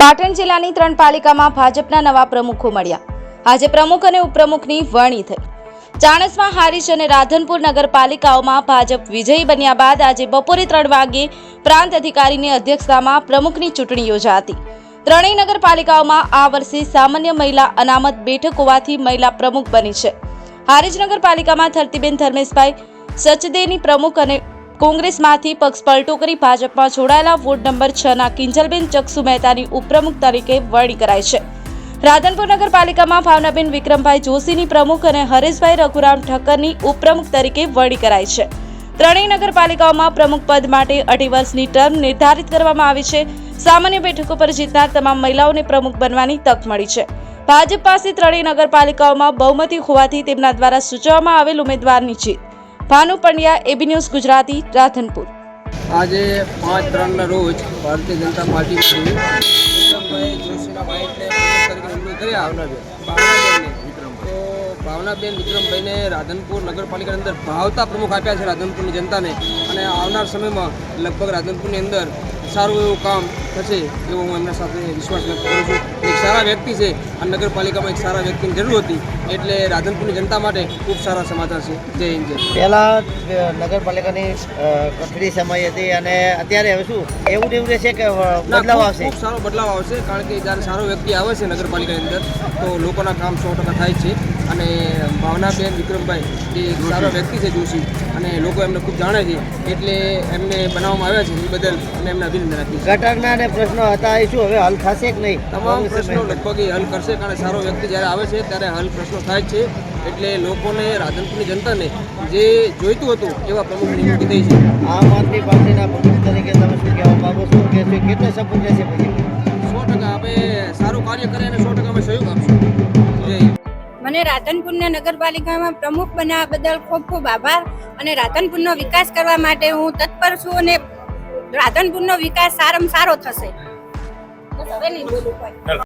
પાટણ જિલ્લાની ત્રણ પાલિકામાં ભાજપના નવા પ્રમુખો મળ્યા. આજે પ્રમુખ અને ઉપપ્રમુખની વરણી થઈ. ચાણસમાં હારીશ અને રાધનપુર નગરપાલિકાઓમાં ભાજપ વિજયી બન્યા બાદ આજે બપોરે ત્રણ વાગ્યે પ્રાંત અધિકારીની અધ્યક્ષતામાં પ્રમુખની ચૂંટણી યોજાતી. ત્રણેય નગરપાલિકાઓમાં આ વર્ષે સામાન્ય મહિલા અનામત બેઠક હોવાથી મહિલા પ્રમુખ બની છે. હારીજ નગરપાલિકામાં ધરતીબેન ધર્મેશભાઈ સચદેની પ્રમુખ અને કોંગ્રેસમાંથી પક્ષ પલટો કરી ભાજપમાં જોડાયેલા વોર્ડ નંબર છ ના કિંજલબેન ચક્ષુ મહેતાની ઉપપ્રમુખ તરીકે વરણી કરાઈ છે. રાધનપુર નગરપાલિકામાં ભાવનાબેન વિક્રમભાઈ જોશીની પ્રમુખ અને હરેશભાઈ રઘુરામ ઠક્કરની ઉપપ્રમુખ તરીકે વરણી કરાઈ છે. ત્રણેય નગરપાલિકાઓમાં પ્રમુખ પદ માટે અઢી વર્ષની ટર્મ નિર્ધારિત કરવામાં આવી છે. સામાન્ય બેઠકો પર જીતનાર તમામ મહિલાઓને પ્રમુખ બનવાની તક મળી છે. ભાજપ પાસે ત્રણેય નગરપાલિકાઓમાં બહુમતી હોવાથી તેમના દ્વારા સૂચવવામાં આવેલ ઉમેદવારની જીત. Bhanu Pandya AB news Gujarati, Radhanpur. આજે પાંચ ત્રણના રોજ ભારતીય જનતા પાર્ટી જોશીના વાઇફને કર્યા ભાવનાબેન વિક્રમભાઈને રાધનપુર નગરપાલિકાની અંદર ભાવતા પ્રમુખ આપ્યા છે રાધનપુરની જનતાને. અને આવનાર સમયમાં લગભગ રાધનપુરની અંદર સારું એવું કામ થશે એવો હું એમના સાથે વિશ્વાસ વ્યક્ત કરું છું. એક સારા વ્યક્તિ છે અને નગરપાલિકામાં એક સારા વ્યક્તિની જરૂર હતી એટલે રાધનપુરની જનતા માટે ખૂબ સારા સમાચાર છે. જય હિન્દ જય પહેલાં નગરપાલિકાની અ, સમય હતી અને અત્યારે હવે શું? એવું ને એવું રહેશે કે બદલાવ આવશે? ખૂબ સારો બદલાવ આવશે કારણ કે જ્યારે સારો વ્યક્તિ આવે છે નગરપાલિકાની અંદર તો લોકોના કામ સો ટકા થાય છે. અને ભાવનાબેન વિક્રમભાઈ એ સારા વ્યક્તિ છે જોશી. અને લોકો એમને ખૂબ જાણે છે. એટલે એમને બનાવવામાં આવ્યા છે એ બદલ અને એમને અભિનંદન આપીએ ગટરના પ્રશ્નો હતા એ શું હવે હલ થશે કે નહીં? તમામ પ્રશ્નો લગભગ એ હલ કરશે કારણ કે સારો વ્યક્તિ જ્યારે આવે છે ત્યારે હલ પ્રશ્નો થાય છે. એટલે લોકોને રાધનપુરની જનતાને જે જોઈતું હતું એવા પ્રમુખ નિમણૂક થઈ છે. આમ આદમી પાર્ટીના પ્રમુખ તરીકે તમે શું કહેવા માગો છો? કે કેટલો સપોર્ટ રહેશે પછી? સો ટકા અમે સારું કાર્ય કરીએ અને સો ટકા અમે સહયોગ આપશું. મને રાધનપુરના નગરપાલિકામાં પ્રમુખ બનાવવા બદલ ખૂબ ખૂબ આભાર અને રાધનપુરનો વિકાસ કરવા માટે હું તત્પર છું અને રાધનપુરનો વિકાસ સારામાં સારો થશે. હવે નહીં બોલું કોઈ.